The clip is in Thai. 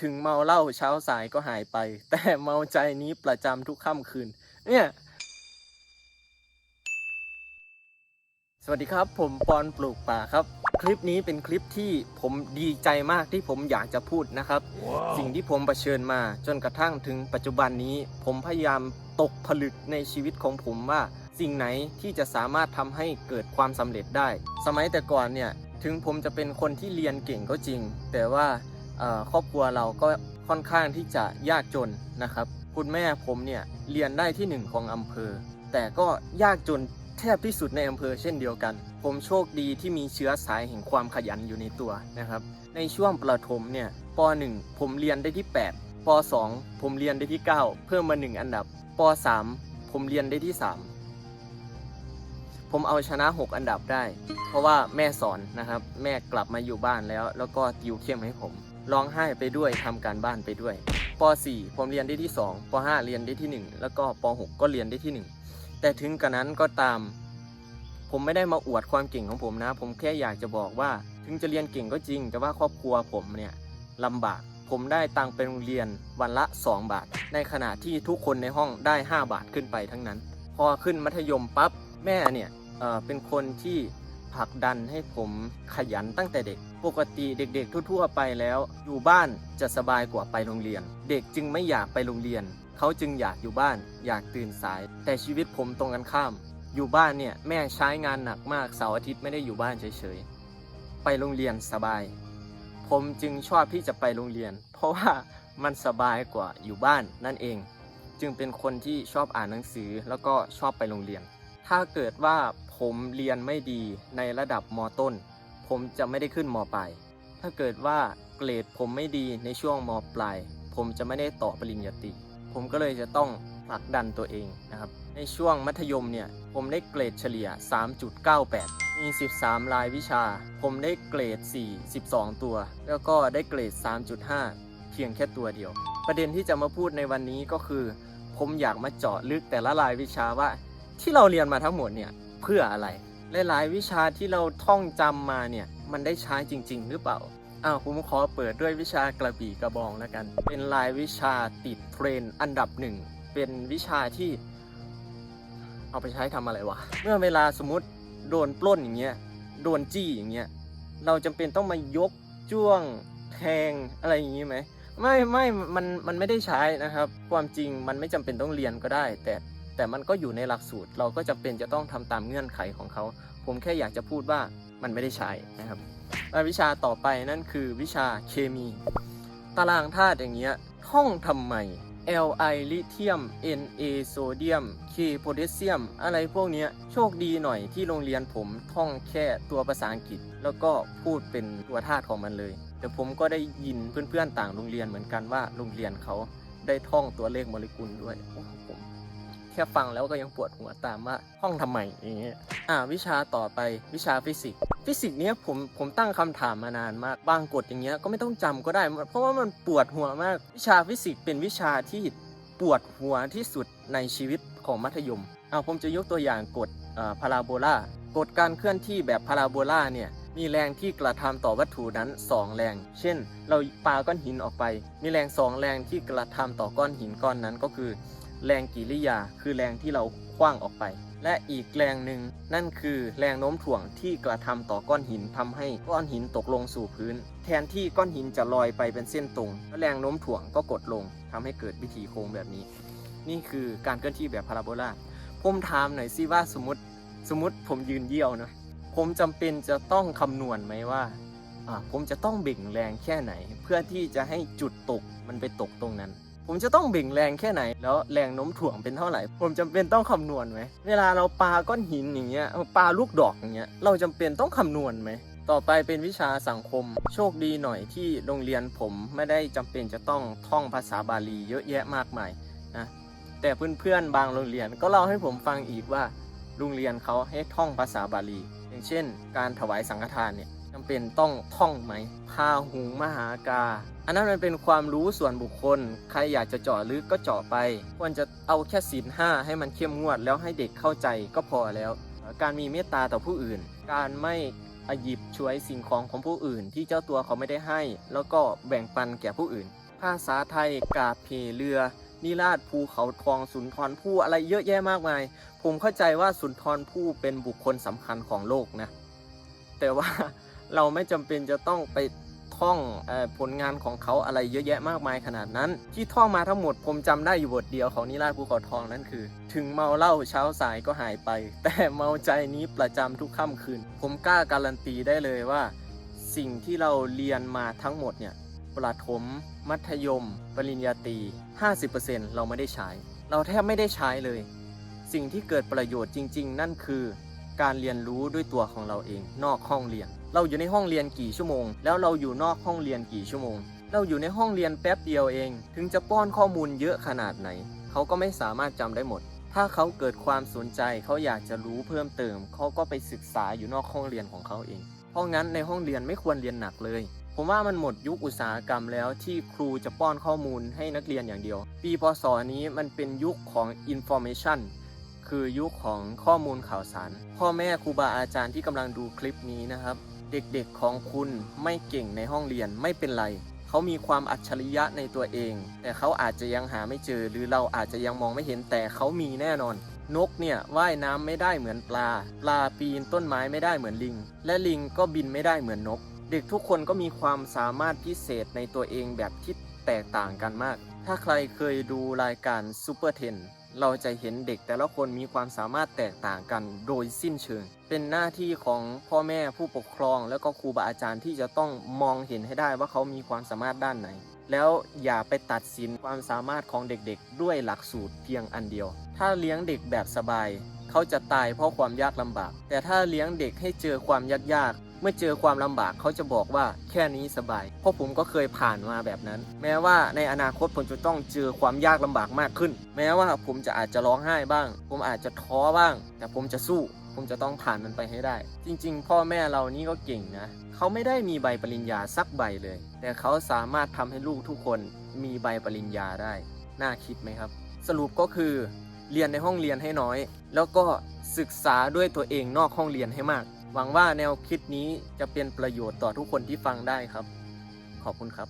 ถึงเมาเหล้าเช้าสายก็หายไป แต่เมาใจนี้ประจำทุกค่ำคืน เนี่ย สวัสดีครับ ผมปอนปลูกป่าครับ คลิปนี้เป็นคลิปที่ผมดีใจมากที่ผมอยากจะพูดนะครับสิ่งที่ผมเผชิญมาจนกระทั่งถึงปัจจุบันนี้ ผมพยายามตกผลึกในชีวิตของผมว่า สิ่งไหนที่จะสามารถทำให้เกิดความสำเร็จได้ สมัยแต่ก่อนเนี่ย ถึงผมจะเป็นคนที่เรียนเก่งก็จริง แต่ว่าเอ่อ ครอบครัวเราก็ค่อนข้างที่จะยากจนนะครับ คุณแม่ผมเนี่ยเรียนได้ที่หนึ่งของอำเภอ แต่ก็ยากจนแทบที่สุดในอำเภอเช่นเดียวกัน ผมโชคดีที่มีเชื้อสายแห่งความขยันอยู่ในตัวนะครับ ในช่วงประถมเนี่ยป .1 ผมเรียนได้ที่ 8ป .2 ผมเรียนได้ที่ 9 เพิ่มมา 1 อันดับป .3 ผมเรียนได้ที่ 3 ผมเอาชนะ 6 อันดับได้ เพราะว่าแม่สอนนะครับ แม่กลับมาอยู่บ้านแล้ว แล้วก็ติวเข้มให้ผม ร้องไห้ไปด้วยทำการบ้านไปด้วยป .4 ผมเรียนได้ที่ 2ป .5 เรียนได้ที่ 1 แล้วก็ป .6 ก็เรียนได้ที่ 1 แต่ถึงกระนั้นก็ตาม ผมไม่ได้มาอวดความเก่งของผมนะ ผมแค่อยากจะบอกว่า ถึงจะเรียนเก่งก็จริง แต่ว่าครอบครัวผมเนี่ยลำบาก ผมได้ตังค์ไปโรงเรียนวันละ 2 บาท ในขณะที่ทุกคนในห้องได้ 5 บาทขึ้นไปทั้งนั้น พอขึ้นมัธยมปั๊บแม่เนี่ยเเป็นคนที่ ผลักดันให้ผมขยันตั้งแต่เด็ก ปกติเด็กๆ ทั่วๆ ไปแล้ว อยู่บ้านจะสบายกว่าไปโรงเรียน เด็กจึงไม่อยากไปโรงเรียน เขาจึงอยากอยู่บ้าน อยากตื่นสาย แต่ชีวิตผมตรงกันข้าม อยู่บ้านเนี่ยแม่ใช้งานหนักมากเสาร์อาทิตย์ไม่ได้อยู่บ้านเฉยๆ ไปโรงเรียนสบาย ผมจึงชอบที่จะไปโรงเรียน เพราะว่ามันสบายกว่าอยู่บ้านนั่นเอง จึงเป็นคนที่ชอบอ่านหนังสือแล้วก็ชอบไปโรงเรียน ถ้าเกิดว่า ผมเรียนไม่ดีในระดับมต้น ผมจะไม่ได้ขึ้นมปลาย ถ้าเกิดว่าเกรดผมไม่ดีในช่วงมปลาย ผมจะไม่ได้ต่อปริญญาตรี ผมก็เลยจะต้องผลักดันตัวเองนะครับ ในช่วงมัธยมเนี่ยผมได้เกรดเฉลี่ย 3.98 มี 13 รายวิชา ผมได้เกรด 4 12 ตัว แล้วก็ได้เกรด 3.5 เพียงแค่ตัวเดียว ประเด็นที่จะมาพูดในวันนี้ก็คือ ผมอยากมาเจาะลึกแต่ละรายวิชาว่า ที่เราเรียนมาทั้งหมดเนี่ย เพื่ออะไร หลาย ๆ วิชาที่เราท่องจำมาเนี่ย มันได้ใช้จริง ๆ หรือเปล่าอ้าวผมขอเปิดด้วยวิชากระบี่กระบองแล้วกัน เป็นรายวิชาติดเทรนด์อันดับหนึ่งเป็นวิชาที่ เอาไปใช้ทำอะไรวะเมื่อเวลาสมมติโดนปล้นอย่างเงี้ยโดนจี้อย่างเงี้ยเราจำเป็นต้องมายกจ้วงแทงอะไรอย่างงี้ไหมไม่ไม่มันมันไม่ได้ใช้นะครับ ความจริงมันไม่จำเป็นต้องเรียนก็ได้ แต่ แต่มันก็อยู่ในหลักสูตรเราก็จำเป็นจะต้องทำตามเงื่อนไขของเขา ผมแค่อยากจะพูดว่ามันไม่ได้ใช้นะครับวิชาต่อไปนั่นคือวิชาเคมี ตารางธาตุอย่างเงี้ยท่องทำไม Li ลิเธียม Na โซเดียม K โพแทสเซียม อะไรพวกเนี้ยโชคดีหน่อยที่โรงเรียนผมท่องแค่ตัวภาษาอังกฤษ แล้วก็พูดเป็นตัวธาตุของมันเลย แต่ผมก็ได้ยินเพื่อนๆต่างโรงเรียนเหมือนกันว่าโรงเรียนเขาได้ท่องตัวเลขโมเลกุลด้วย โอ้ผม ค่ฟังแล้วก็ยังปวดหัวตามว่าท่องทำไมอย่างเงี้ยอ่าวิชาต่อไปวิชาฟิสิกส์ฟิสิกส์เนี้ยผมผมตั้งคำถามมานานมากบางกฎอย่างเงี้ยก็ไม่ต้องจำก็ได้ เพราะว่ามันปวดหัวมาก วิชาฟิสิกส์เป็นวิชาที่ปวดหัวที่สุดในชีวิตของมัธยมเอาผมจะยกตัวอย่างกฎพาราโบลากฎการเคลื่อนที่แบบพาราโบลาเนี่ยมีแรงที่กระทำต่อวัตถุนั้น 2 แรง เช่น เราปาก้อนหินออกไป มีแรง 2 แรงที่กระทำต่อก้อนหินก้อนนั้นก็คือ แรงกิริยา คือแรงที่เราคว้างออกไป และอีกแรงหนึ่งนั่นคือแรงโน้มถ่วงที่กระทำต่อก้อนหินทำให้ก้อนหินตกลงสู่พื้น แทนที่ก้อนหินจะลอยไปเป็นเส้นตรงแแรงโน้มถ่วงก็กดลงทำให้เกิดวิถีโค้งแบบนี้ นี่คือการเคลื่อนที่แบบพาราโบลาผมถามหน่อยสิว่าสมมติสมมติผมยืนเยี่ยวนะผมจำเป็นจะต้องคำนวณไหมว่าอ่าผมจะต้องเบ่งแรงแค่ไหน เพื่อที่จะให้จุดตกมันไปตกตรงนั้น ผมจะต้องเบ่งแรงแค่ไหน แล้วแรงโน้มถ่วงเป็นเท่าไหร่ ผมจำเป็นต้องคำนวณไหมเวลาเราปาก้อนหินอย่างเงี้ยปาลูกดอกอย่างเงี้ยเราจำเป็นต้องคำนวณไหมต่อไปเป็นวิชาสังคม โชคดีหน่อยที่โรงเรียนผมไม่ได้จำเป็นจะต้องท่องภาษาบาลีเยอะแยะมากมายนะแต่เพื่อนๆบางโรงเรียนก็เล่าให้ผมฟังอีกว่าโรงเรียนเขาให้ท่องภาษาบาลี อย่างเช่น การถวายสังฆทานเนี่ย จำเป็นต้องท่องไหมพาหุงมหากา อันนั้นมันเป็นความรู้ส่วนบุคคล ใครอยากจะเจาะลึกก็เจาะไป ควรจะเอาแค่ศีลห้าให้มันเข้มงวด แล้วให้เด็กเข้าใจก็พอแล้ว การมีเมตตาต่อผู้อื่น การไม่หยิบช่วยสิ่งของของผู้อื่น ที่เจ้าตัวเขาไม่ได้ให้ แล้วก็แบ่งปันแก่ผู้อื่น ภาษาไทยกาเพเรือนิราชภูเขาทองสุนทรภู่อะไรเยอะแยะมากมาย ผมเข้าใจว่าสุนทรภู่เป็นบุคคลสำคัญของโลกนะ แต่ว่า เราไม่จำเป็นจะต้องไปท่องอผลงานของเขาอะไรเยอะแยะมากมายขนาดนั้น ที่ท่องมาทั้งหมดผมจำได้อยู่บทเดียวของนิราชภูเขาทองนั่นคือ ถึงเมาเหล้าเช้าสายก็หายไป แต่เมาใจนี้ประจำทุกค่ำคืน ผมกล้าการันตีได้เลยว่า สิ่งที่เราเรียนมาทั้งหมดเนี่ยประถม มัธยม ปริญญาตรี 50%เราไม่ได้ใช้ เราแทบไม่ได้ใช้เลย สิ่งที่เกิดประโยชน์จริง ๆ นั่นคือ การเรียนรู้ด้วยตัวของเราเองนอกห้องเรียน เราอยู่ในห้องเรียนกี่ชั่วโมง แล้วเราอยู่นอกห้องเรียนกี่ชั่วโมง เราอยู่ในห้องเรียนแป๊บเดียวเอง ถึงจะป้อนข้อมูลเยอะขนาดไหน เขาก็ไม่สามารถจำได้หมด ถ้าเขาเกิดความสนใจเขาอยากจะรู้เพิ่มเติม เขาก็ไปศึกษาอยู่นอกห้องเรียนของเขาเอง เพราะงั้นในห้องเรียนไม่ควรเรียนหนักเลยผมว่ามันหมดยุคอุตสาหกรรมแล้วที่ครูจะป้อนข้อมูลให้นักเรียนอย่างเดียว ปีพศนี้มันเป็นยุคของ information คือยุคของข้อมูลข่าวสาร พ่อแม่ครูบาอาจารย์ที่กำลังดูคลิปนี้นะครับ เด็กๆของคุณไม่เก่งในห้องเรียนไม่เป็นไร เขามีความอัจฉริยะในตัวเอง แต่เขาอาจจะยังหาไม่เจอ หรือเราอาจจะยังมองไม่เห็นแต่เขามีแน่นอน นกเนี่ยว่ายน้ำไม่ได้เหมือนปลา ปลาปีนต้นไม้ไม่ได้เหมือนลิง และลิงก็บินไม่ได้เหมือนนก เด็กทุกคนก็มีความสามารถพิเศษในตัวเองแบบที่แตกต่างกันมาก ถ้าใครเคยดูรายการซูเปอร์เทน เราจะเห็นเด็กแต่ละคนมีความสามารถแตกต่างกันโดยสิ้นเชิง เป็นหน้าที่ของพ่อแม่ผู้ปกครอง แล้วก็ครูบาอาจารย์ที่จะต้องมองเห็นให้ได้ว่าเขามีความสามารถด้านไหน แล้วอย่าไปตัดสินความสามารถของเด็กๆ ด้วยหลักสูตรเพียงอันเดียว ถ้าเลี้ยงเด็กแบบสบาย เขาจะตายเพราะความยากลำบาก แต่ถ้าเลี้ยงเด็กให้เจอความยาก เมื่อเจอความลำบากเขาจะบอกว่าแค่นี้สบาย เพราะผมก็เคยผ่านมาแบบนั้น แม้ว่าในอนาคตผมจะต้องเจอความยากลำบากมากขึ้น แม้ว่าผมจะอาจจะร้องไห้บ้าง ผมอาจจะท้อบ้าง แต่ผมจะสู้ผมจะต้องผ่านมันไปให้ได้ จริง ๆ พ่อแม่เรานี่ก็เก่งนะ เขาไม่ได้มีใบปริญญาสักใบเลย แต่เขาสามารถทำให้ลูกทุกคนมีใบปริญญาได้ น่าคิดไหมครับ สรุปก็คือ เรียนในห้องเรียนให้น้อย แล้วก็ศึกษาด้วยตัวเองนอกห้องเรียนให้มาก หวังว่าแนวคิดนี้จะเป็นประโยชน์ต่อทุกคนที่ฟังได้ครับ ขอบคุณครับ